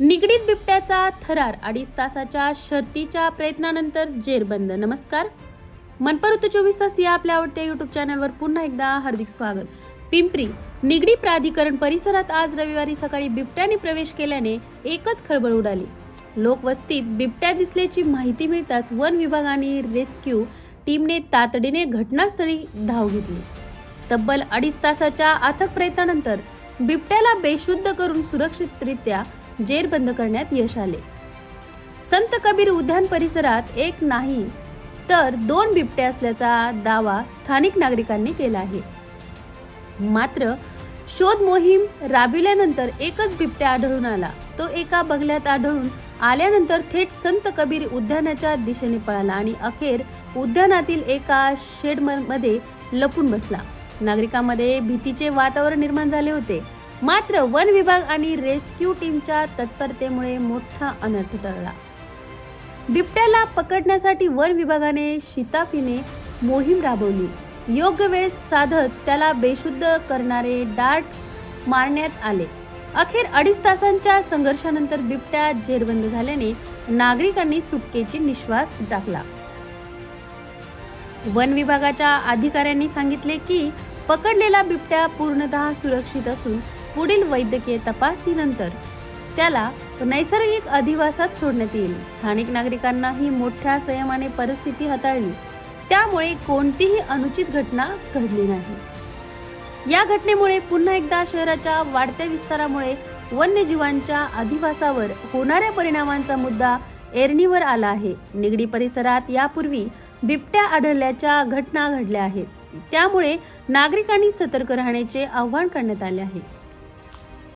निगडीत बिबट्याचा थरार अडीच तासाच्या शर्तीच्या प्रयत्नानंतर जेरबंद नमस्कार. मनपा ऋतू चोवीस तास या आपल्या आवडत्या युट्यूब चॅनलवर पुन्हा एकदा हार्दिक स्वागत. पिंपरी निगडी प्राधिकरण परिसरात आज रविवारी सकाळी बिबट्याने प्रवेश केल्याने एकच खळबळ उडाली. लोकवस्तीत बिबट्या दिसल्याची माहिती मिळताच वन विभाग आणि रेस्क्यू टीमने तातडीने घटनास्थळी धाव घेतली. तब्बल अडीच तासाच्या अथक प्रयत्नानंतर बिबट्याला बेशुद्ध करून सुरक्षितरित्या जेरबंद करण्यात यश आले. संत कबीर उद्यान परिसरात एक नाही तर दोन बिबट्या असल्याचा दावा स्थानिक नागरिकांनी केला आहे. मात्र शोध मोहीम राबिल्यानंतर एकच बिबट्या आढळून आला. तो एका बंगल्यात आढळून आल्यानंतर थेट संत कबीर उद्यानाच्या दिशेने पळाला आणि अखेर उद्यानातील एका शेडमध्ये लपून बसला. नागरिकांमध्ये भीतीचे वातावरण निर्माण झाले होते. मात्र वन विभाग आणि रेस्क्यू टीमच्या तत्परतेमुळे मोठा अनर्थ टळला. बिबट्याला पकडण्यासाठी वन विभागाने शिताफीने मोहीम राबवली. योग्य वेळ साधत त्याला बेशुद्ध करणारे डार्ट मारण्यात आले. अखेर अडीच तासांच्या संघर्षानंतर बिबट्या जेरबंद झाल्याने नागरिकांनी सुटकेची निश्वास टाकला. वन विभागाच्या अधिकाऱ्यांनी सांगितले की पकडलेला बिबट्या पूर्णतः सुरक्षित असून पुढील वैद्यकीय तपासणीनंतर त्याला नैसर्गिक अधिवासात सोडण्यात येईल. स्थानिक नागरिकांनाही मोठ्या संयमाने परिस्थिती हाताळली. त्यामुळे कोणतीही अनुचित घटना घडली नाही. या घटनेमुळे पुन्हा एकदा शहराच्या वाढत्या विस्तारामुळे वन्यजीवांच्या अधिवासावर होणाऱ्या परिणामांचा मुद्दा एरणीवर आला आहे. निगडी परिसरात यापूर्वी बिबट्या आढळल्याच्या घटना घडल्या आहेत. त्यामुळे नागरिकांनी सतर्क राहण्याचे आव्हान करण्यात आले आहे.